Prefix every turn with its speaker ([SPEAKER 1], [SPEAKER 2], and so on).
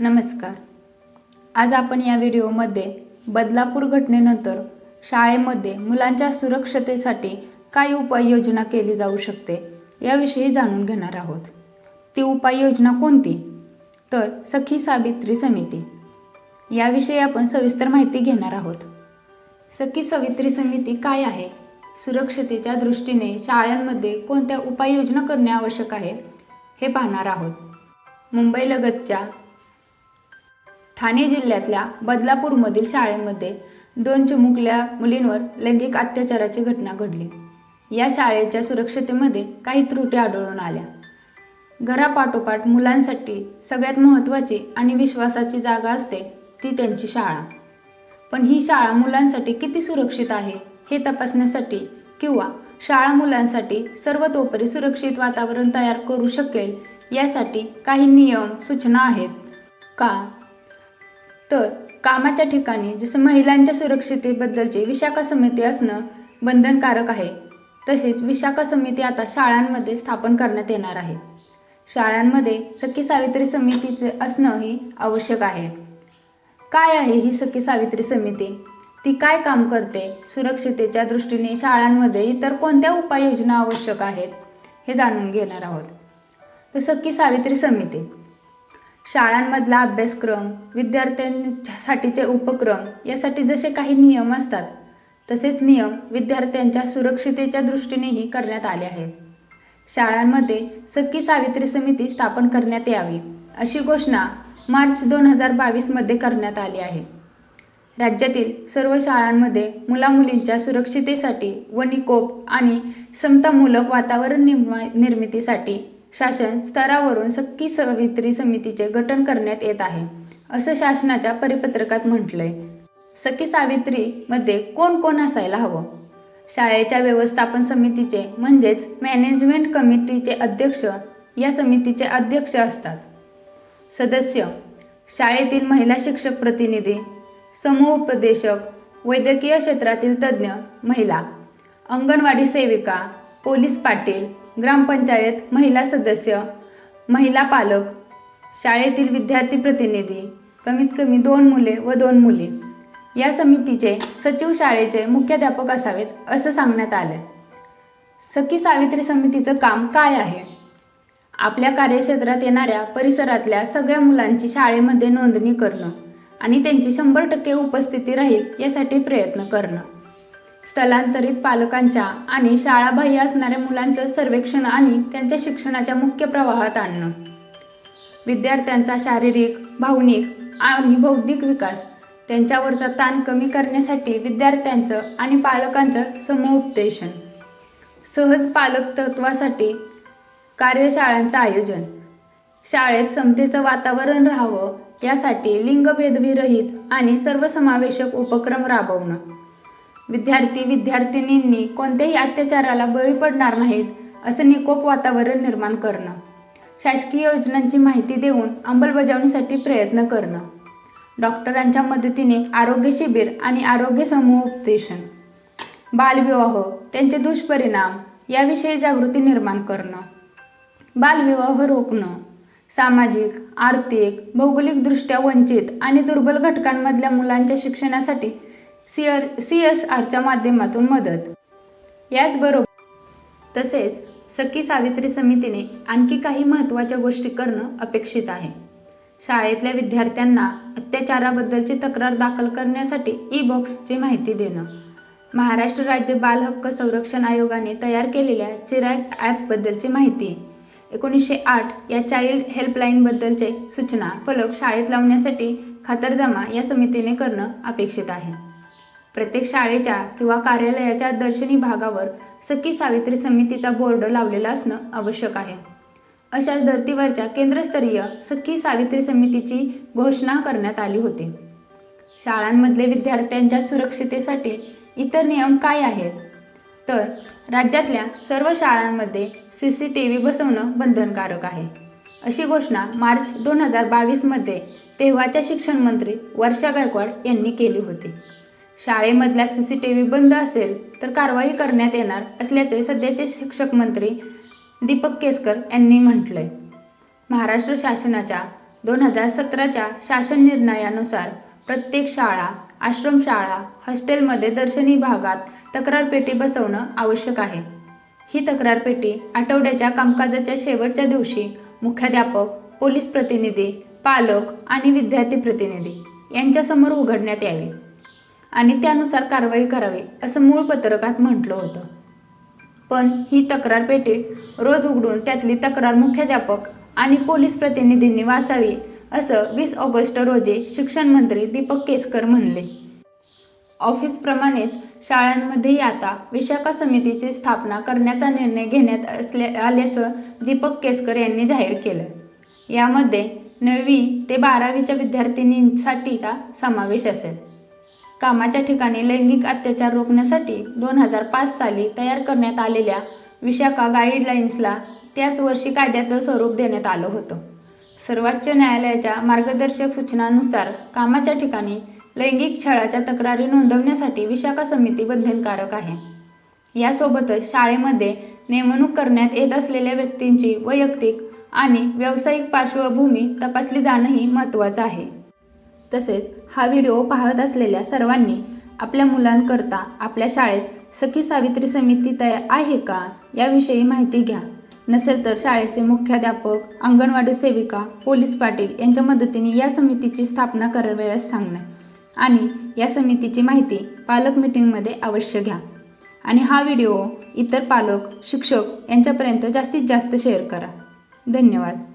[SPEAKER 1] नमस्कार. आज आपण या व्हिडिओमध्ये बदलापूर घटनेनंतर शाळेमध्ये मुलांच्या सुरक्षतेसाठी काय उपाययोजना केली जाऊ शकते याविषयी जाणून घेणार आहोत. ती उपाययोजना कोणती? तर सखी सावित्री समिती. याविषयी आपण सविस्तर माहिती घेणार आहोत. सखी सावित्री समिती काय आहे? सुरक्षतेच्या दृष्टीने शाळांमध्ये कोणत्या उपाययोजना करणे आवश्यक आहे? हे पाहणार आहोत. मुंबईलगतच्या ठाणे जिल्ह्यातल्या बदलापूरमधील शाळेमध्ये दोन चिमुकल्या मुलींवर लैंगिक अत्याचाराची घटना घडली. या शाळेच्या सुरक्षतेमध्ये काही त्रुटी आढळून आल्या. घरापाठोपाठ मुलांसाठी सगळ्यात महत्त्वाची आणि विश्वासाची जागा असते ती त्यांची शाळा. पण ही शाळा मुलांसाठी किती सुरक्षित आहे हे तपासण्यासाठी किंवा शाळा मुलांसाठी सर्वतोपरी सुरक्षित वातावरण तयार करू शकेल यासाठी काही नियम सूचना आहेत का? तर कामाच्या ठिकाणी जसं महिलांच्या सुरक्षितेबद्दलची विशाखा समिती असणं बंधनकारक आहे. तसेच विशाखा समिती आता शाळांमध्ये स्थापन करण्यात येणार आहे. शाळांमध्ये सखी सावित्री समितीचे असणंही आवश्यक आहे. काय आहे ही सखी सावित्री समिती? ती काय काम करते? सुरक्षितेच्या दृष्टीने शाळांमध्ये इतर कोणत्या उपाययोजना आवश्यक आहेत? हे जाणून घेणार आहोत. तर सखी सावित्री समिती. शाळांमधला अभ्यासक्रम विद्यार्थ्यांसाठीचे उपक्रम यासाठी जसे काही नियम असतात तसेच नियम विद्यार्थ्यांच्या सुरक्षितेच्या दृष्टीनेही करण्यात आले आहेत. शाळांमध्ये सखी सावित्री समिती स्थापन करण्यात यावी अशी घोषणा मार्च दोन हजार बावीसमध्ये करण्यात आली आहे. राज्यातील सर्व शाळांमध्ये मुलामुलींच्या सुरक्षितेसाठी व निकोप आणि समतामूलक वातावरण निर्मा निर्मितीसाठी शासन स्तरावरून सखी सावित्री समितीचे गठन करण्यात येत आहे असं शासनाच्या परिपत्रकात म्हटलंय. सखी सावित्रीमध्ये कोण कोण असायला हवं? शाळेच्या व्यवस्थापन समितीचे म्हणजेच मॅनेजमेंट कमिटीचे अध्यक्ष या समितीचे अध्यक्ष असतात. सदस्य शाळेतील महिला शिक्षक प्रतिनिधी समूह उपदेशक वैद्यकीय क्षेत्रातील तज्ज्ञ महिला अंगणवाडी सेविका पोलीस पाटील ग्रामपंचायत महिला सदस्य महिला पालक शाळेतील विद्यार्थी प्रतिनिधी कमीत कमी दोन मुले व दोन मुली. या समितीचे सचिव शाळेचे मुख्याध्यापक असावेत असं सांगण्यात आलं सखी सावित्री समितीचं काम काय आहे? आपल्या कार्यक्षेत्रात येणाऱ्या परिसरातल्या सगळ्या मुलांची शाळेमध्ये नोंदणी करणं आणि त्यांची शंभर टक्के उपस्थिती राहील यासाठी प्रयत्न करणं. स्थलांतरित पालकांच्या आणि शाळाबाह्य असणाऱ्या मुलांचं सर्वेक्षण आणि त्यांच्या शिक्षणाच्या मुख्य प्रवाहात आणणं. विद्यार्थ्यांचा शारीरिक भावनिक आणि बौद्धिक विकास त्यांच्यावरचा ताण कमी करण्यासाठी विद्यार्थ्यांचं आणि पालकांचं समुपदेशन. सहज पालक तत्वासाठी कार्यशाळांचं आयोजन. शाळेत समतेचं वातावरण राहावं यासाठी लिंगभेदविरहित आणि सर्वसमावेशक उपक्रम राबवणं. विद्यार्थी विद्यार्थिनींनी कोणत्याही अत्याचाराला बळी पडणार नाहीत असं निकोप वातावरण निर्माण करणं. शासकीय योजनांची माहिती देऊन अंमलबजावणीसाठी प्रयत्न करणं. डॉक्टरांच्या मदतीने आरोग्य शिबिर आणि आरोग्य समूह उपदेशन बालविवाह त्यांचे दुष्परिणाम याविषयी जागृती निर्माण करणं. बालविवाह रोखणं. सामाजिक आर्थिक भौगोलिकदृष्ट्या वंचित आणि दुर्बल घटकांमधल्या मुलांच्या शिक्षणासाठी सी आर सी एस आरच्या माध्यमातून मदत. याचबरोबर तसेच सखी सावित्री समितीने आणखी काही महत्त्वाच्या गोष्टी करणं अपेक्षित आहे. शाळेतल्या विद्यार्थ्यांना अत्याचाराबद्दलची तक्रार दाखल करण्यासाठी ई बॉक्सची माहिती देणं. महाराष्ट्र राज्य बाल हक्क संरक्षण आयोगाने तयार केलेल्या चिराग ॲपबद्दलची माहिती. एकोणीसशे आठ या चाइल्ड हेल्पलाईनबद्दलचे सूचना फलक शाळेत लावण्यासाठी खातरजमा या समितीने करणं अपेक्षित आहे. प्रत्येक शाळेच्या किंवा कार्यालयाच्या दर्शनी भागावर सखी सावित्री समितीचा बोर्ड लावलेला असणं आवश्यक आहे. अशा धर्तीवरच्या केंद्रस्तरीय सखी सावित्री समितीची घोषणा करण्यात आली होती. शाळांमधले विद्यार्थ्यांच्या सुरक्षितेसाठी इतर नियम काय आहेत? तर राज्यातल्या सर्व शाळांमध्ये सी सी टी व्ही बसवणं बंधनकारक आहे. अशी घोषणा मार्च दोन हजार बावीसमध्ये तेव्हाच्या शिक्षण मंत्री वर्षा गायकवाड यांनी केली होती. शाळेमधल्या सी सी टी व्ही बंद असेल तर कारवाई करण्यात येणार असल्याचे सध्याचे शिक्षक मंत्री दीपक केसकर यांनी म्हटलंय. महाराष्ट्र शासनाच्या दोन हजार सतराच्या शासन निर्णयानुसार प्रत्येक शाळा आश्रमशाळा हॉस्टेलमध्ये दर्शनी भागात तक्रार पेटी बसवणं आवश्यक आहे. ही तक्रारपेटी आठवड्याच्या कामकाजाच्या शेवटच्या दिवशी मुख्याध्यापक पोलीस प्रतिनिधी पालक आणि विद्यार्थी प्रतिनिधी यांच्यासमोर उघडण्यात यावी. आणि त्यानुसार कारवाई करावी असं मूळ पत्रकात म्हटलं होतं. पण ही तक्रार पेटी रोज उघडून त्यातली तक्रार मुख्याध्यापक आणि पोलीस प्रतिनिधींनी वाचावी असं वीस ऑगस्ट रोजी शिक्षण मंत्री दीपक केसकर म्हणले. ऑफिसप्रमाणेच शाळांमध्येही आता विशाखा समितीची स्थापना करण्याचा निर्णय घेण्यात असल्या आल्याचं दीपक केसकर यांनी जाहीर केलं. यामध्ये नववी ते बारावीच्या विद्यार्थिनींसाठीचा समावेश असेल. कामाच्या ठिकाणी लैंगिक अत्याचार रोखण्यासाठी दोन हजार पाच साली तयार करण्यात आलेल्या विशाखा गाईडलाईन्सला त्याच वर्षी कायद्याचं स्वरूप देण्यात आलं होतं. सर्वोच्च न्यायालयाच्या मार्गदर्शक सूचनानुसार कामाच्या ठिकाणी लैंगिक छळाच्या तक्रारी नोंदवण्यासाठी विशाखा समिती बंधनकारक आहे. यासोबतच शाळेमध्ये नेमणूक करण्यात येत असलेल्या व्यक्तींची वैयक्तिक आणि व्यावसायिक पार्श्वभूमी तपासली जाणंही महत्त्वाचं आहे. तसेच हा व्हिडिओ पाहत असलेल्या सर्वांनी आपल्या मुलांकरता आपल्या शाळेत सखी सावित्री समिती तयार आहे का याविषयी माहिती घ्या. नसेल तर शाळेचे मुख्याध्यापक अंगणवाडी सेविका पोलीस पाटील यांच्या मदतीने या समितीची स्थापना करावयास सांगणे आणि या समितीची माहिती पालक मिटिंगमध्ये अवश्य घ्या. आणि हा व्हिडिओ इतर पालक शिक्षक यांच्यापर्यंत जास्तीत जास्त शेअर करा. धन्यवाद.